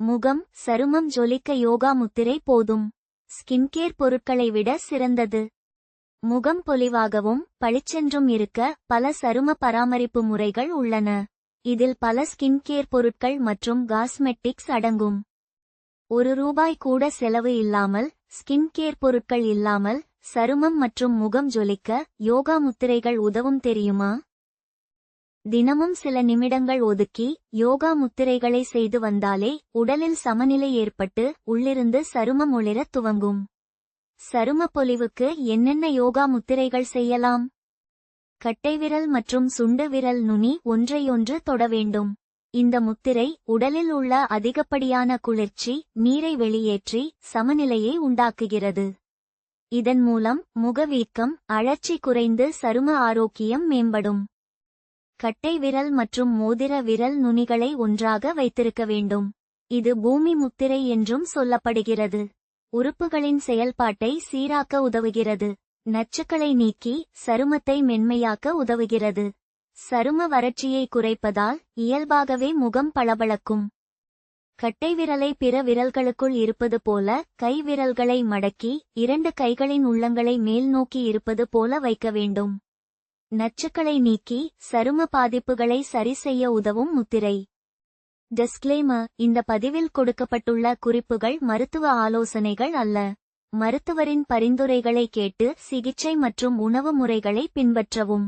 முகம் சருமம் ஜொலிக்க யோகா முத்திரை போதும். ஸ்கின்கேர் பொருட்களை விட சிறந்தது. முகம் பொலிவாகவும் பளிச்சென்றும் இருக்க பல சரும பராமரிப்பு முறைகள் உள்ளன. இதில் பல ஸ்கின்கேர் பொருட்கள் மற்றும் காஸ்மெட்டிக்ஸ் அடங்கும். ஒரு ரூபாய் கூட செலவு இல்லாமல் ஸ்கின்கேர் பொருட்கள் இல்லாமல் சருமம் மற்றும் முகம் ஜொலிக்க யோகா முத்திரைகள் உதவும் தெரியுமா? தினமும் சில நிமிடங்கள் ஒதுக்கி யோகா முத்திரைகளை செய்து வந்தாலே உடலில் சமநிலை ஏற்பட்டு உள்ளிருந்து சருமம் ஒளிரத் துவங்கும். சரும பொலிவுக்கு என்னென்ன யோகா முத்திரைகள் செய்யலாம்? கட்டைவிரல் மற்றும் சுண்டு விரல் நுனி ஒன்றையொன்று தொட வேண்டும். இந்த முத்திரை உடலில் உள்ள அதிகப்படியான குளிர்ச்சி நீரை வெளியேற்றி சமநிலையை உண்டாக்குகிறது. இதன் மூலம் முகவீக்கம் அழற்சி குறைந்து சரும ஆரோக்கியம் மேம்படும். கட்டை விரல் மற்றும் மோதிர விரல் நுனிகளை ஒன்றாக வைத்திருக்க வேண்டும். இது பூமி முத்திரை என்றும் சொல்லப்படுகிறது. உறுப்புகளின் செயல்பாட்டை சீராக்க உதவுகிறது. நச்சுக்களை நீக்கி சருமத்தை மென்மையாக்க உதவுகிறது. சரும வறட்சியை குறைப்பதால் இயல்பாகவே முகம் பளபளக்கும். கட்டை விரலை பிற விரல்களுக்குள் இருப்பது போல கை விரல்களை மடக்கி இரண்டு கைகளின் உள்ளங்களை மேல் நோக்கி இருப்பது போல வைக்க வேண்டும். நச்சுக்களை நீக்கி சரும பாதிப்புகளை சரி செய்ய உதவும் முத்திரை. டிஸ்க்ளைமர் இந்த பதிவில் கொடுக்கப்பட்டுள்ள குறிப்புகள் மருத்துவ ஆலோசனைகள் அல்ல. மருத்துவரின் பரிந்துரைகளை கேட்டு சிகிச்சை மற்றும் உணவு முறைகளை பின்பற்றவும்.